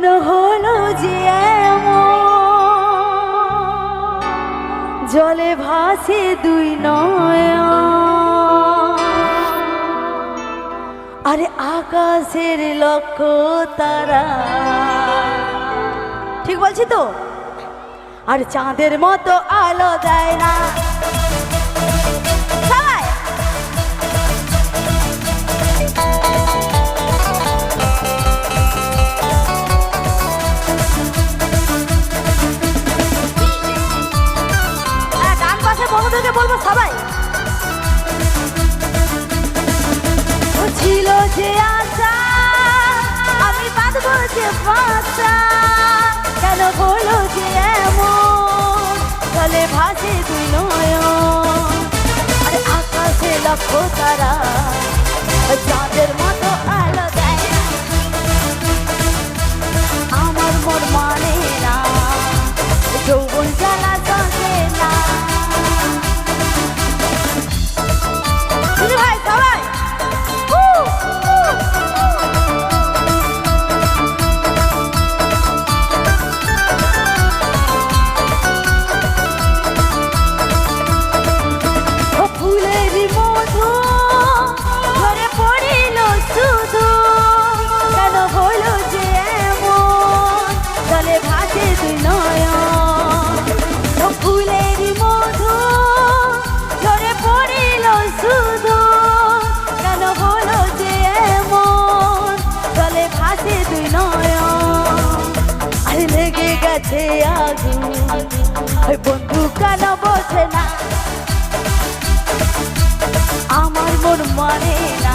কেন হলো যে জলে ভাসে দুই নয়া আরে আকাশের লক্ষ তারা। ঠিক বলছি তো? আর চাঁদের মতো আলো দেয় না। বন্ধুদেরকে বলব সবাই। ছিল যে আশা, আমি বাঁধবো যে ভাষা কেন বলো যে এমন, চলে ভাসে দুই নয় আকাশে লক্ষ তারা চাঁদের মতো গেছে আগুন। বন্ধু কেন বসে না? আমার মন মানে না।